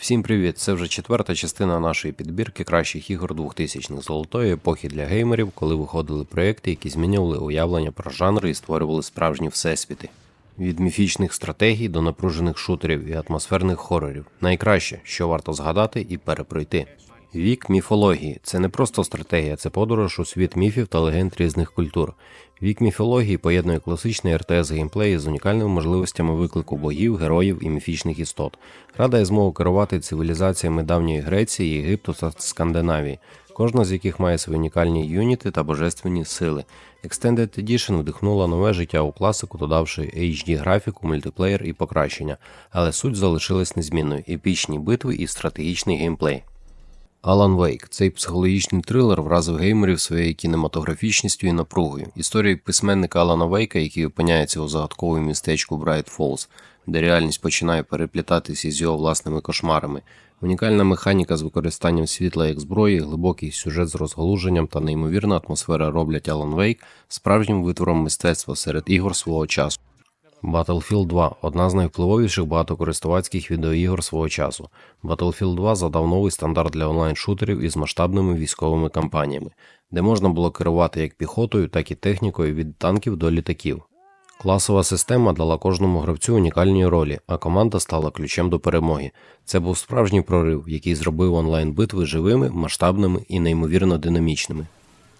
Всім привіт! Це вже четверта частина нашої підбірки кращих ігор 2000-х золотої епохи для геймерів, коли виходили проекти, які змінювали уявлення про жанри і створювали справжні всесвіти. Від міфічних стратегій до напружених шутерів і атмосферних хорорів. Найкраще, що варто згадати і перепройти. Вік міфології це не просто стратегія, це подорож у світ міфів та легенд різних культур. Вік міфології поєднує класичний РТС геймплей з унікальними можливостями виклику богів, героїв і міфічних істот. Рада є змогу керувати цивілізаціями давньої Греції, Єгипту та Скандинавії, кожна з яких має свої унікальні юніти та божественні сили. Extended Edition вдихнула нове життя у класику, додавши HD графіку, мультиплеєр і покращення, але суть залишилась незмінною: епічні битви і стратегічний геймплей. Alan Wake – цей психологічний трилер вразив геймерів своєю кінематографічністю і напругою. Історія письменника Алана Вейка, який опиняється у загадковому містечку Bright Falls, де реальність починає переплітатися із його власними кошмарами. Унікальна механіка з використанням світла як зброї, глибокий сюжет з розгалуженням та неймовірна атмосфера роблять Alan Wake справжнім витвором мистецтва серед ігор свого часу. Battlefield 2 одна з найвпливовіших багатокористувацьких відеоігор свого часу. Battlefield 2 задав новий стандарт для онлайн-шутерів із масштабними військовими кампаніями, де можна було керувати як піхотою, так і технікою від танків до літаків. Класова система дала кожному гравцю унікальні ролі, а команда стала ключем до перемоги. Це був справжній прорив, який зробив онлайн-битви живими, масштабними і неймовірно динамічними.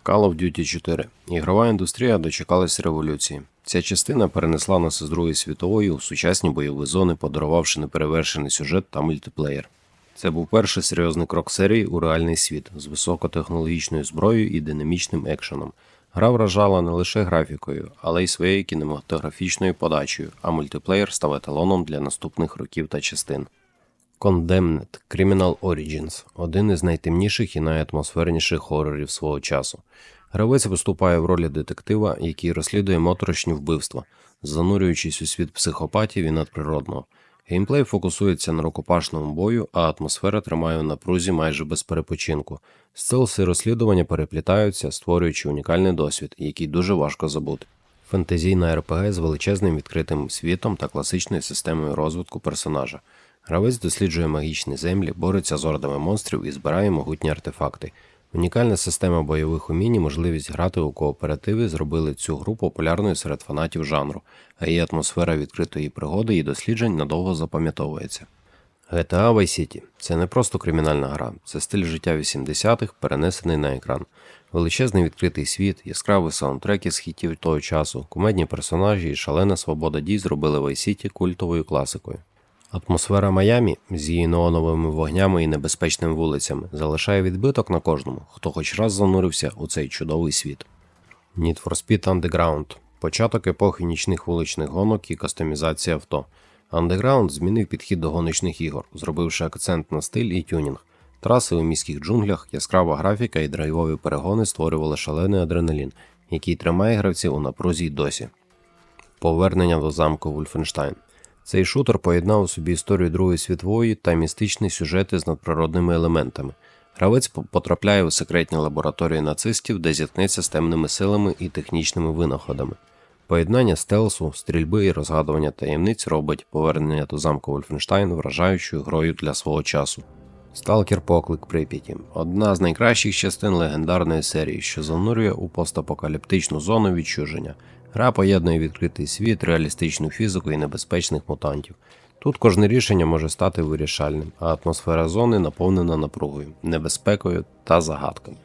Call of Duty 4. Ігрова індустрія дочекалась революції. Ця частина перенесла нас із Другої світової у сучасні бойові зони, подарувавши неперевершений сюжет та мультиплеєр. Це був перший серйозний крок серії у реальний світ з високотехнологічною зброєю і динамічним екшеном. Гра вражала не лише графікою, але й своєю кінематографічною подачею, а мультиплеєр став еталоном для наступних років та частин. Condemned Criminal Origins один із найтемніших і найатмосферніших хорорів свого часу. Гравець виступає в ролі детектива, який розслідує моторошні вбивства, занурюючись у світ психопатів і надприродного. Геймплей фокусується на рукопашному бою, а атмосфера тримає у напрузі майже без перепочинку. Стелси розслідування переплітаються, створюючи унікальний досвід, який дуже важко забути. Фентезійна РПГ з величезним відкритим світом та класичною системою розвитку персонажа. Гравець досліджує магічні землі, бореться з ордами монстрів і збирає могутні артефакти. Унікальна система бойових умінь і можливість грати у кооперативи зробили цю гру популярною серед фанатів жанру, а її атмосфера відкритої пригоди і досліджень надовго запам'ятовується. GTA Vice City – це не просто кримінальна гра, це стиль життя 80-х, перенесений на екран. Величезний відкритий світ, яскраві саундтреки з хітів того часу, кумедні персонажі і шалена свобода дій зробили Vice City культовою класикою. Атмосфера Майамі з її неоновими вогнями і небезпечними вулицями залишає відбиток на кожному, хто хоч раз занурився у цей чудовий світ. Need for Speed Underground початок епохи нічних вуличних гонок і кастомізація авто. Underground змінив підхід до гоночних ігор, зробивши акцент на стиль і тюнінг. Траси у міських джунглях, яскрава графіка і драйвові перегони створювали шалений адреналін, який тримає гравців у напрузі й досі. Повернення до замку Вульфенштайн. Цей шутер поєднав у собі історію Другої світової та містичні сюжети з надприродними елементами. Гравець потрапляє у секретні лабораторії нацистів, де зіткнеться з темними силами і технічними винаходами. Поєднання стелсу, стрільби і розгадування таємниць робить повернення до замку Вольфенштайн вражаючою грою для свого часу. Сталкер Поклик Прип'яті одна з найкращих частин легендарної серії, що занурює у постапокаліптичну зону відчуження. Гра поєднує відкритий світ, реалістичну фізику і небезпечних мутантів. Тут кожне рішення може стати вирішальним, а атмосфера зони наповнена напругою, небезпекою та загадками.